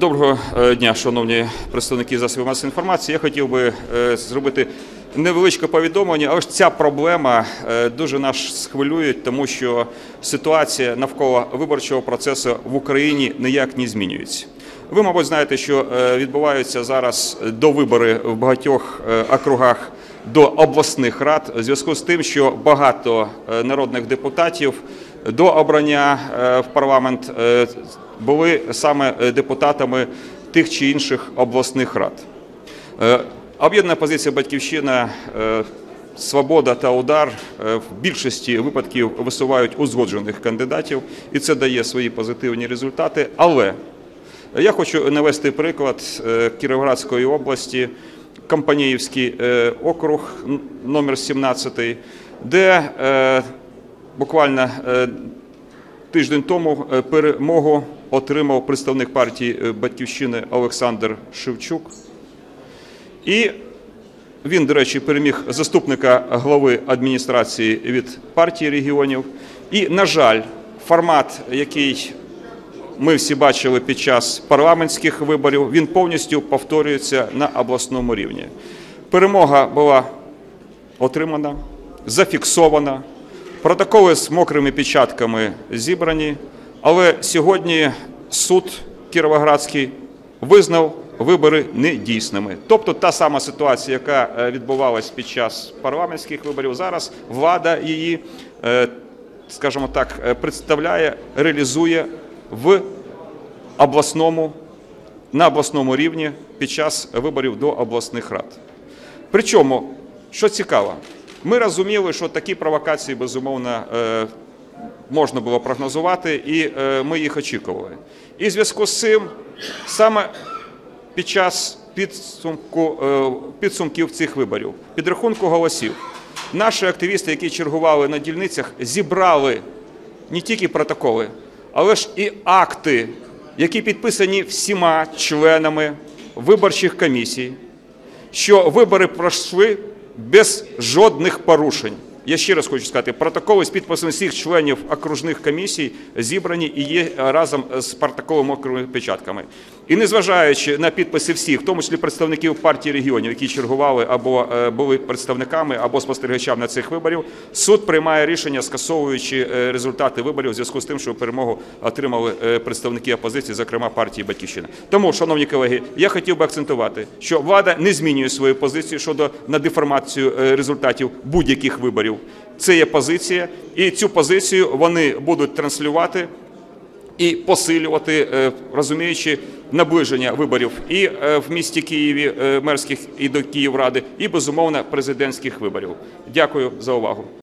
Доброго е, дня, шановні представники засобів масової інформації. Я хотів би е, зробити невеличке повідомлення, але ж ця проблема е, дуже нас схвилює, тому що ситуація навколо виборчого процесу в Україні ніяк не змінюється. Ви, мабуть, знаєте, що відбуваються зараз довибори в багатьох округах до обласних рад у зв'язку з тим, що багато народних депутатів до обрання в парламент були саме е, депутатами тих чи інших обласних рад. Е, Об'єднана позиція Батьківщина, е, Свобода та удар в більшості випадків висувають узгоджених кандидатів, і це дає свої позитивні результати. Але я хочу навести приклад Кіровоградської області, Компаніївський округ номер 17, де буквально тиждень тому перемогу отримав представник партії е, Батьківщини Олександр Шевчук. І він, до речі, переміг заступника глави адміністрації від партії регіонів. І, на жаль, формат, який ми всі бачили під час парламентських виборів, він повністю повторюється на обласному рівні. Перемога була отримана, зафіксована, протоколи з мокрими печатками зібрані, але сьогодні суд Кіровоградський визнав вибори недійсними. Тобто та сама ситуація, яка е, відбувалась під час парламентських виборів, зараз влада її, е, скажімо так, е, представляє, реалізує в обласному, на обласному рівні під час виборів до обласних рад. Причому, що цікаво, ми розуміли, що такі провокації, безумовно, можна було прогнозувати, і е, ми їх очікували. І в зв'язку з цим саме під час підсумку, е, підсумків цих виборів, підрахунку голосів, наші активісти, які чергували на дільницях, зібрали не тільки протоколи, але ж і акти, які підписані всіма членами виборчих комісій, що вибори пройшли без жодних порушень. Я ще раз хочу сказати, протоколи з підписами всіх членів окружних комісій зібрані і є разом з протоколом мокрими печатками. І незважаючи на підписи всіх, в тому числі представників партії регіонів, які чергували або е, були представниками, або спостерігачами на цих виборів, суд приймає рішення, скасовуючи е, результати виборів у зв'язку з тим, що перемогу отримали е, представники опозиції, зокрема партії Батьківщина. Тому, шановні колеги, я хотів би акцентувати, що влада не змінює свою позицію щодо на деформацію результатів будь-яких виборів. Це є позиція, і цю позицію вони будуть транслювати і посилювати, е, розуміючи наближення виборів і е, в місті Києві е, мерських і до Київради, і безумовно президентських виборів. Дякую за увагу.